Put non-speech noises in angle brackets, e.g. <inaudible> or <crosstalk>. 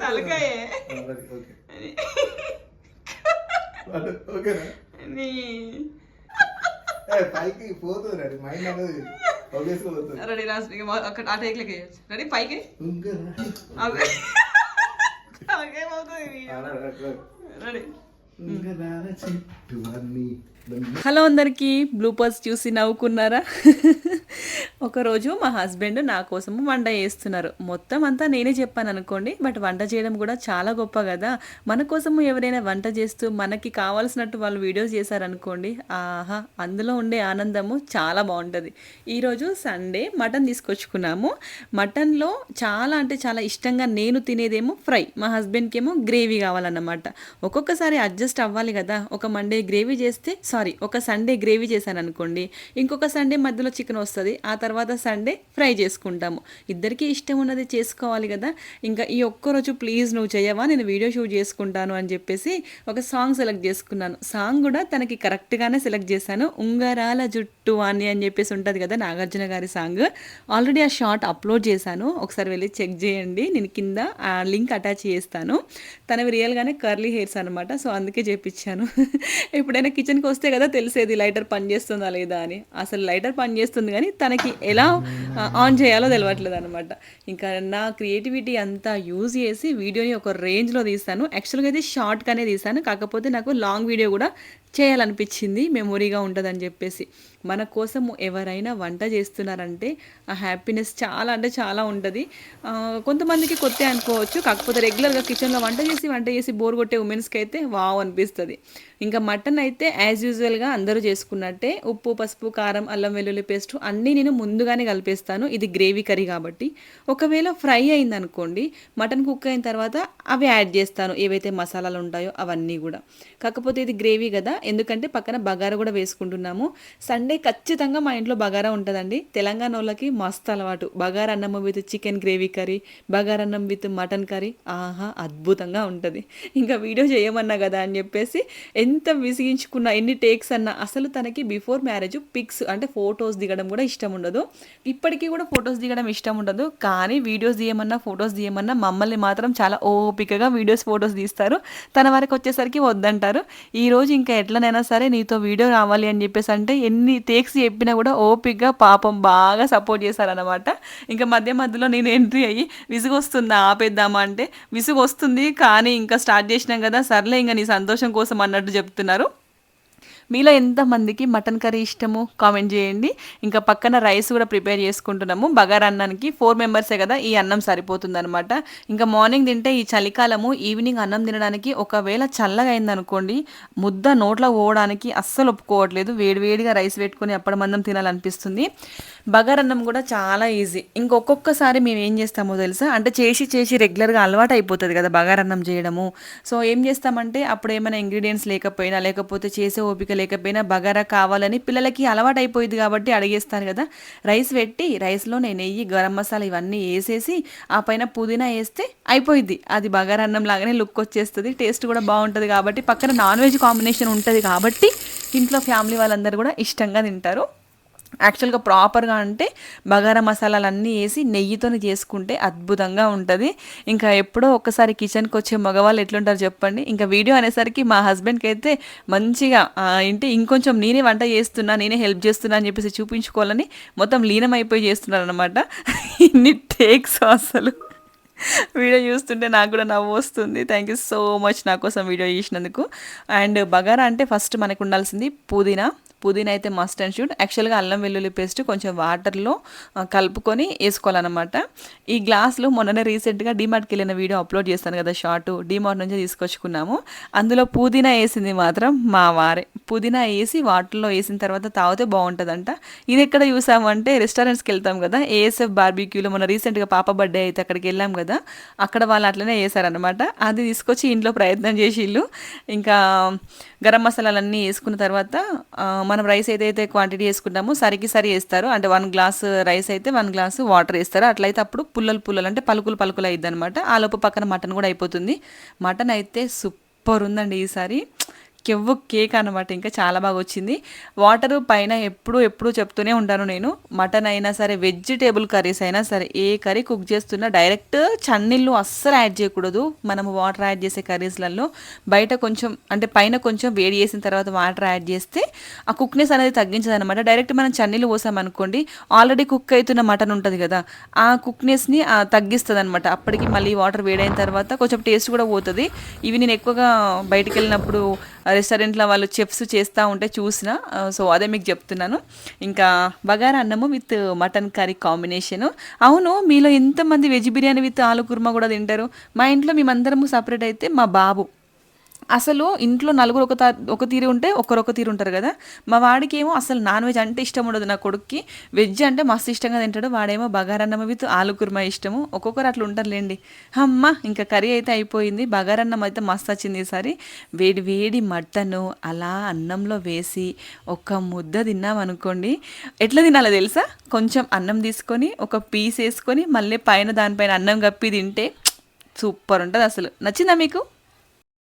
తలకాయే. పైకి పోతుంది ready mind అనేది రెడీ రాసి అక్కడ ఆ టేక్లకి వేయచ్చు. రెడీ పైకి? అదే. తలకేమవుతుంది రెడీ. హలో అందరికీ బ్లూపర్స్ చూసి నవ్వుకున్నారా? ఒకరోజు మా హస్బెండ్ నా కోసము వంట చేస్తున్నారు. మొత్తం అంతా నేనే చెప్పాను అనుకోండి బట్ వంట చేయడం కూడా చాలా గొప్ప కదా. మన కోసము ఎవరైనా వంట చేస్తూ మనకి కావాల్సినట్టు వాళ్ళు వీడియోస్ చేశారనుకోండి ఆహా అందులో ఉండే ఆనందము చాలా బాగుంటుంది. ఈరోజు సండే మటన్ తీసుకొచ్చుకున్నాము. మటన్లో చాలా అంటే చాలా ఇష్టంగా నేను తినేదేమో ఫ్రై మా హస్బెండ్కి ఏమో గ్రేవీ కావాలన్నమాట. ఒక్కొక్కసారి అడ్జస్ట్ అవ్వాలి కదా. ఒక మండే గ్రేవీ చేస్తే సారీ ఒక సండే గ్రేవీ చేశాను అనుకోండి ఇంకొక సండే మధ్యలో చికెన్ వస్తుంది ఆ తర్వాత సండే ఫ్రై చేసుకుంటాము. ఇద్దరికీ ఇష్టం ఉన్నది చేసుకోవాలి కదా. ఇంకా ఈ ఒక్కరోజు ప్లీజ్ నువ్వు చేయవా నేను వీడియో షూట్ చేసుకుంటాను అని చెప్పేసి ఒక సాంగ్ సెలెక్ట్ చేసుకున్నాను. సాంగ్ కూడా తనకి కరెక్ట్గానే సెలెక్ట్ చేశాను. ఉంగరాల జుట్టు అని అని చెప్పేసి ఉంటుంది కదా నాగార్జున గారి సాంగ్ ఆల్రెడీ ఆ షార్ట్ అప్లోడ్ చేశాను. ఒకసారి వెళ్ళి చెక్ చేయండి. నేను కింద ఆ లింక్ అటాచ్ చేస్తాను. తనవి రియల్గానే కర్లీ హెయిర్స్ అనమాట సో అందుకే చేపించాను <laughs> ఎప్పుడైనా కిచెన్కి వస్తే కదా తెలిసేది లైటర్ పని చేస్తుందా లేదా అని. అసలు లైటర్ పని చేస్తుంది కానీ తనకి ఎలా ఆన్ చేయాలో తెలియట్లేదు అనమాట ఇంకా నా క్రియేటివిటీ అంతా యూజ్ చేసి వీడియోని ఒక రేంజ్లో తీస్తాను. యాక్చువల్గా అయితే షార్ట్గానే తీసాను కాకపోతే నాకు లాంగ్ వీడియో కూడా చేయాలనిపించింది మెమొరీగా ఉంటుందని చెప్పేసి. మన కోసము ఎవరైనా వంట చేస్తున్నారంటే ఆ హ్యాపీనెస్ చాలా అంటే చాలా ఉంటుంది. కొంతమందికి కొత్త అనుకోవచ్చు కాకపోతే రెగ్యులర్గా కిచెన్లో వంట చేసి వంట చేసి బోర్ కొట్టే ఉమెన్స్కి అయితే వావ్ అనిపిస్తుంది. ఇంకా మటన్ అయితే యాజ్ యూజువల్గా అందరూ చేసుకున్నట్టే ఉప్పు పసుపు కారం అల్లం వెల్లుల్లి పేస్ట్ అన్నీ నేను ముందుగానే కలిపేస్తాను. ఇది గ్రేవీ కర్రీ కాబట్టి. ఒకవేళ ఫ్రై అయిందనుకోండి మటన్ కుక్ అయిన తర్వాత అవి యాడ్ చేస్తాను. ఏవైతే మసాలాలు ఉంటాయో అవన్నీ కూడా. కాకపోతే ఇది గ్రేవీ కదా ఎందుకంటే పక్కన బగారా కూడా వేసుకుంటున్నాము. సండే ఖచ్చితంగా మా ఇంట్లో బగారా ఉంటుందండి. తెలంగాణ వాళ్ళకి మస్తు అలవాటు. బగారా అన్నం with chicken gravy curry bagara అన్నం విత్ మటన్ కర్రీ. ఆహా అద్భుతంగా ఉంటుంది. ఇంకా వీడియో చేయమన్నా కదా అని చెప్పేసి ఎంత విసిగించుకున్నా ఎన్ని టేక్స్ అన్నా అసలు తనకి బిఫోర్ మ్యారేజ్ పిక్స్ అంటే ఫొటోస్ దిగడం కూడా ఇష్టం ఉండదు. ఇప్పటికీ కూడా ఫొటోస్ దిగడం ఇష్టం ఉండదు. కానీ వీడియోస్ తీయమన్నా ఫొటోస్ తీయమన్నా మమ్మల్ని మాత్రం చాలా ఓపికగా వీడియోస్ ఫొటోస్ తీస్తారు. తన వరకు వచ్చేసరికి వద్దంటారు. ఈరోజు ఇంకా ఎట్లనైనా సరే నీతో వీడియో రావాలి అని చెప్పేసి అంటే ఎన్ని టేక్స్ చెప్పినా కూడా ఓపికగా పాపం బాగా సపోర్ట్ చేశారనమాట ఇంకా మధ్య మధ్యలో నేను ఎంట్రీ అయ్యి విసుగు వస్తుందా ఆపేద్దామా అంటే విసుగు వస్తుంది కానీ ఇంకా స్టార్ట్ చేసినాం కదా సర్లే ఇంకా నీ సంతోషం కోసం అన్నట్టు చెప్తున్నారు. మీలో ఎంతమందికి మటన్ కర్రీ ఇష్టము? కామెంట్ చేయండి. ఇంకా పక్కన రైస్ కూడా ప్రిపేర్ చేసుకుంటున్నాము. బగారా అన్నానికి ఫోర్ మెంబర్సే కదా ఈ అన్నం సరిపోతుంది అనమాట ఇంకా మార్నింగ్ తింటే ఈ చలికాలము ఈవినింగ్ అన్నం తినడానికి ఒకవేళ చల్లగా అయిందనుకోండి ముద్ద నోట్లో పోవడానికి అస్సలు ఒప్పుకోవట్లేదు. వేడివేడిగా రైస్ పెట్టుకొని అప్పడమన్నం మందం తినాలనిపిస్తుంది. బగారన్నం కూడా చాలా ఈజీ. ఇంకొక్కొక్కసారి మేము ఏం చేస్తామో తెలుసా? అంటే చేసి చేసి రెగ్యులర్గా అలవాటు అయిపోతుంది కదా బగారన్నం చేయడము. సో ఏం చేస్తామంటే అప్పుడు ఏమైనా ఇంగ్రీడియంట్స్ లేకపోయినా లేకపోతే చేసే ఓపిక లేకపోయినా బగారా కావాలని పిల్లలకి అలవాటు అయిపోయింది కాబట్టి అడిగేస్తాను కదా. రైస్ పెట్టి రైస్లో నేను నెయ్యి గరం మసాలా ఇవన్నీ వేసేసి ఆ పైన పుదీనా వేస్తే అయిపోయింది. అది బగారా అన్నం లాగానే లుక్ వచ్చేస్తుంది టేస్ట్ కూడా బాగుంటుంది కాబట్టి పక్కన నాన్ వెజ్ కాంబినేషన్ ఉంటుంది కాబట్టి ఇంట్లో ఫ్యామిలీ వాళ్ళందరూ కూడా ఇష్టంగా తింటారు. యాక్చువల్గా ప్రాపర్గా అంటే బగారా మసాలాలు అన్నీ వేసి నెయ్యితోని చేసుకుంటే అద్భుతంగా ఉంటుంది. ఇంకా ఎప్పుడో ఒక్కసారి కిచెన్కి వచ్చే మగవాళ్ళు ఎట్లుంటారు చెప్పండి. ఇంకా వీడియో అనేసరికి మా హస్బెండ్కి అయితే మంచిగా ఏంటి ఇంకొంచెం నేనే వంట చేస్తున్నా నేనే హెల్ప్ చేస్తున్నా అని చెప్పేసి చూపించుకోవాలని మొత్తం లీనమైపోయి చేస్తున్నారనమాట <laughs> ఇన్ని టేక్స్ అసలు. వీడియో చూస్తుంటే నాకు కూడా నవ్వు వస్తుంది. థ్యాంక్ యూ సో మచ్ నా కోసం వీడియో చేసినందుకు అండ్ బగారా అంటే ఫస్ట్ మనకు ఉండాల్సింది పుదీనా. పుదీనా అయితే మస్ట్ అండ్ షుడ్ యాక్చువల్గా అల్లం వెల్లుల్లి పేస్ట్ కొంచెం వాటర్లో కలుపుకొని వేసుకోవాలన్నమాట. ఈ గ్లాస్లో మొన్ననే రీసెంట్గా డిమార్ట్కి వెళ్ళిన వీడియో అప్లోడ్ చేస్తాను కదా షార్ట్ డిమార్ట్ నుంచి తీసుకొచ్చుకున్నాము. అందులో పుదీనా వేసింది మాత్రం మా వారే. పుదీనా వేసి వాటర్లో వేసిన తర్వాత తాగితే బాగుంటుందంట. ఇది ఎక్కడ చూసామంటే రెస్టారెంట్స్కి వెళ్తాం కదా. ఏఎస్ఎఫ్ బార్బీక్యూలో మన రీసెంట్గా పాప బర్త్డే అయితే అక్కడికి వెళ్ళాం కదా. అక్కడ వాళ్ళు అట్లనే వేసారనమాట అది తీసుకొచ్చి ఇంట్లో ప్రయత్నం చేసిళ్ళు. ఇంకా గరం మసాలాలన్నీ వేసుకున్న తర్వాత మనం రైస్ ఏదైతే క్వాంటిటీ వేసుకుంటామో సరికి సరి వేస్తారు. అంటే వన్ గ్లాస్ రైస్ అయితే వన్ గ్లాస్ వాటర్ వేస్తారు. అట్లయితే అప్పుడు పుల్లలు పుల్లలు అంటే పలుకులు పలుకులు అయ్యిద్ది అనమాట ఆ లోపు పక్కన మటన్ కూడా అయిపోతుంది. మటన్ అయితే సూపర్ ఉందండి ఈసారి. కెవ్వు కేక్ అనమాట ఇంకా చాలా బాగా వచ్చింది. వాటర్ పైన ఎప్పుడు ఎప్పుడు చెప్తూనే ఉంటాను నేను. మటన్ అయినా సరే వెజిటేబుల్ కర్రీస్ అయినా సరే ఏ కర్రీ కుక్ చేస్తున్నా డైరెక్ట్ చన్నీళ్ళు అస్సలు యాడ్ చేయకూడదు. మనము వాటర్ యాడ్ చేసే కర్రీస్లలో బయట కొంచెం అంటే పైన కొంచెం వేడి చేసిన తర్వాత వాటర్ యాడ్ చేస్తే ఆ కుక్నెస్ అనేది తగ్గించదు అనమాట డైరెక్ట్ మనం చన్నీళ్ళు పోసామనుకోండి ఆల్రెడీ కుక్ అవుతున్న మటన్ ఉంటుంది కదా ఆ కుక్నెస్ని తగ్గిస్తుంది అనమాట అప్పటికి మళ్ళీ వాటర్ వేడైన తర్వాత కొంచెం టేస్ట్ కూడా పోతుంది. ఇవి నేను ఎక్కువగా బయటికి వెళ్ళినప్పుడు రెస్టారెంట్లో వాళ్ళు చెఫ్స్ చేస్తూ ఉంటే చూసిన సో అదే మీకు చెప్తున్నాను. ఇంకా బగారా అన్నము విత్ మటన్ కర్రీ కాంబినేషను. అవును మీలో ఎంతమంది వెజ్ బిర్యానీ విత్ ఆలు కుర్మా కూడా తింటారు? మా ఇంట్లో మేమందరము సపరేట్ అయితే మా బాబు. అసలు ఇంట్లో నలుగురు ఒక ఒక తీరు ఉంటే ఒకరు ఒక తీరు ఉంటారు కదా. మా వాడికి ఏమో అసలు నాన్ వెజ్ అంటే ఇష్టం ఉండదు నా కొడుక్కి. వెజ్ అంటే మస్తు ఇష్టంగా తింటాడు. వాడేమో బగారన్నం విత్ ఆలు కుర్మా ఇష్టము. ఒక్కొక్కరు అట్లా ఉంటారులేండి. అమ్మ ఇంకా కర్రీ అయితే అయిపోయింది. బగారన్నం అయితే మస్తు వచ్చింది ఈసారి. వేడి వేడి మటను అలా అన్నంలో వేసి ఒక ముద్ద తిన్నాం అనుకోండి. ఎట్లా తినాలో తెలుసా? కొంచెం అన్నం తీసుకొని ఒక పీస్ వేసుకొని మళ్ళీ పైన దానిపైన అన్నం కప్పి తింటే సూపర్ ఉంటుంది అసలు. నచ్చిందా మీకు?